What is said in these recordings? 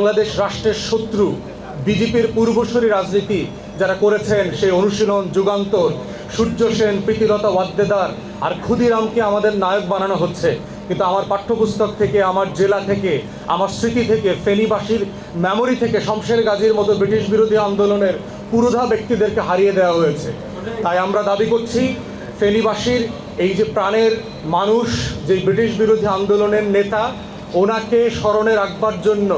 বাংলাদেশ রাষ্ট্রের শত্রু, বিজেপির পূর্বসরী রাজনীতি যারা করেছেন সেই অনুশীলন, যুগান্তর, সূর্য সেন, প্রীতিলতা ওয়াদ্দেদার আর ক্ষুদিরামকে আমাদের নায়ক বানানো হচ্ছে। কিন্তু আমার পাঠ্যপুস্তক থেকে, আমার জেলা থেকে, আমার স্মৃতি থেকে, ফেনীবাসীর মেমোরি থেকে, শমশের গাজীর মতো ব্রিটিশ বিরোধী আন্দোলনের পুরোধা ব্যক্তিদেরকে হারিয়ে দেওয়া হয়েছে। তাই আমরা দাবি করছি, ফেনীবাসীর এই যে প্রাণের মানুষ, যে ব্রিটিশ বিরোধী আন্দোলনের নেতা, ওনাকে স্মরণে রাখবার জন্য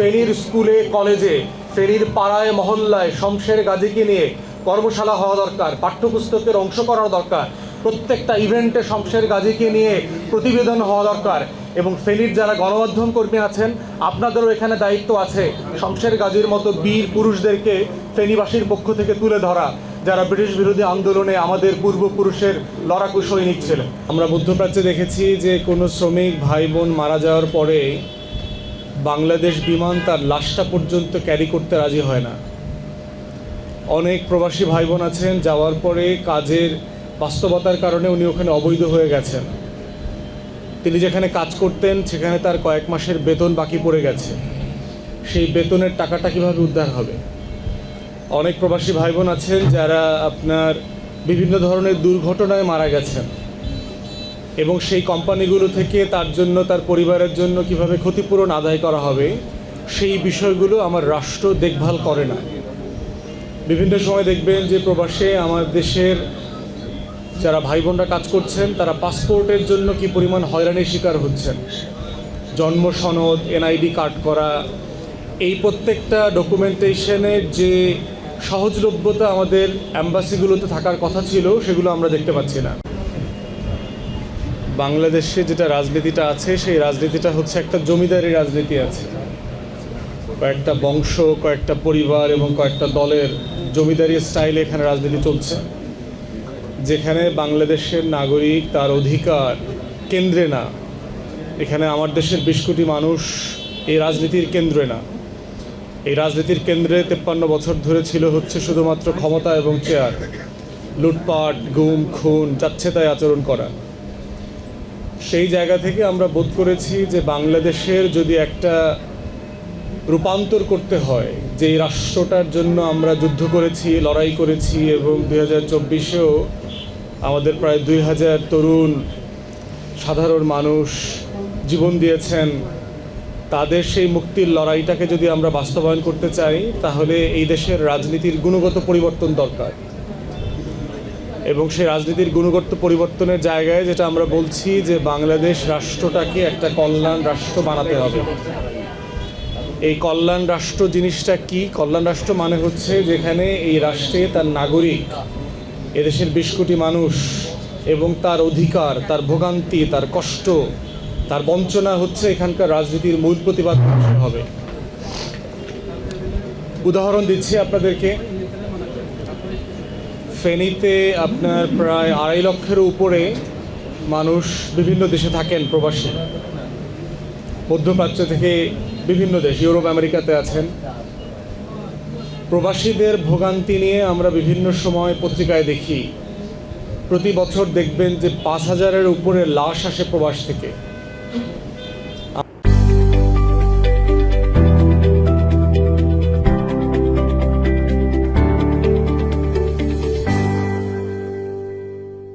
ফেনীর স্কুলে, কলেজে ফেনীর পাড়ায়, মহল্লায়, শমশের গাজীকে নিয়ে কর্মশালা হওয়া দরকার, পাঠ্যপুস্তকের অংশ করা দরকার, প্রত্যেকটা ইভেন্টে শমশের গাজীকে নিয়ে প্রতিবেদন হওয়া দরকার এবং ফেনীর যারা গণমাধ্যম কর্মী আছেন, আপনাদেরও এখানে দায়িত্ব আছে শমশের গাজীর মতো বীর পুরুষদেরকে ফেনীবাসীর পক্ষ থেকে তুলে ধরা, যারা ব্রিটিশ বিরোধী আন্দোলনে আমাদের পূর্বপুরুষের লড়াকু সৈনিক ছিলেন। আমরা মধ্যপ্রাচ্যে দেখেছি যে কোনো শ্রমিক ভাই বোন মারা যাওয়ার পরে বাংলাদেশ বিমান তার লাশটা পর্যন্ত ক্যারি করতে রাজি হয় না। অনেক প্রবাসী ভাই বোন আছেন, যাওয়ার পরে কাজের বাস্তবতার কারণে উনি ওখানে অবৈধ হয়ে গেছেন। তিনি যেখানে কাজ করতেন, সেখানে তার কয়েক মাসের বেতন বাকি পড়ে গেছে। সেই বেতনের টাকাটা কীভাবে উদ্ধার হবে? অনেক প্রবাসী ভাই বোন আছেন যারা আপনার বিভিন্ন ধরনের দুর্ঘটনায় মারা গেছেন। এবং সেই কোম্পানিগুলো থেকে তার জন্য, তার পরিবারের জন্য কীভাবে ক্ষতিপূরণ আদায় করা হবে, সেই বিষয়গুলো আমার রাষ্ট্র দেখভাল করে না। বিভিন্ন সময় দেখবেন যে প্রবাসে আমার দেশের যারা ভাই বোনরা কাজ করছেন, তারা পাসপোর্টের জন্য কি পরিমাণ হয়রানির শিকার হচ্ছেন? জন্ম সনদ, এনআইডি কার্ড করা, এই প্রত্যেকটা ডকুমেন্টেশনের যে সহজলভ্যতা আমাদের অ্যাম্বাসিগুলোতে থাকার কথা ছিল, সেগুলো আমরা দেখতে পাচ্ছি না। বাংলাদেশে যেটা রাজনীতিটা আছে, সেই রাজনীতিটা হচ্ছে একটা জমিদারি রাজনীতি আছে। কয়েকটা বংশ, কয়েকটা পরিবার এবং কয়েকটা দলের জমিদারি স্টাইলে এখানে রাজনীতি চলছে। যেখানে বাংলাদেশের নাগরিক তার অধিকার কেন্দ্রে না। এখানে আমার দেশের বিশ কোটি মানুষ এই রাজনীতির কেন্দ্রে না। এই রাজনীতির কেন্দ্রে তেপ্পান্ন বছর ধরে ছিল হচ্ছে শুধুমাত্র ক্ষমতা এবং চেয়ার। লুটপাট, গুম, খুন, যাচ্ছে তাই আচরণ করা। সেই জায়গা থেকে আমরা বোধ করেছি যে বাংলাদেশের যদি একটা রূপান্তর করতে হয় যে রাষ্ট্রটার জন্য আমরা যুদ্ধ করেছি, লড়াই করেছি এবং দুই হাজার চব্বিশেও আমাদের প্রায় দুই হাজার তরুণ সাধারণ মানুষ জীবন দিয়েছেন, তাদের সেই মুক্তির লড়াইটাকে যদি আমরা বাস্তবায়ন করতে চাই, তাহলে এই দেশের রাজনীতির গুণগত পরিবর্তন দরকার। এবং সেই রাজনীতির গুণগত পরিবর্তনের জায়গায় যেটা আমরা বলছি যে বাংলাদেশ রাষ্ট্রটাকে একটা কল্যাণ রাষ্ট্র বানাতে হবে। এই কল্যাণ রাষ্ট্র জিনিসটা কি? কল্যাণ রাষ্ট্র মানে হচ্ছে যেখানে এই রাষ্ট্রে তার নাগরিক, এদেশের বিশ কোটি মানুষ এবং তার অধিকার, তার ভোগান্তি, তার কষ্ট, তার বঞ্চনা হচ্ছে এখানকার রাজনীতির মূল প্রতিবাদ হবে। উদাহরণ দিচ্ছি আপনাদেরকে। ফেনীতে আপনার প্রায় আড়াই লক্ষের উপরে মানুষ বিভিন্ন দেশে থাকেন প্রবাসী। মধ্যপ্রাচ্য থেকে বিভিন্ন দেশ, ইউরোপ, আমেরিকাতে আছেন। প্রবাসীদের ভোগান্তি নিয়ে আমরা বিভিন্ন সময় পত্রিকায় দেখি। প্রতি বছর দেখবেন যে পাঁচ হাজারের উপরে লাশ আসে প্রবাস থেকে।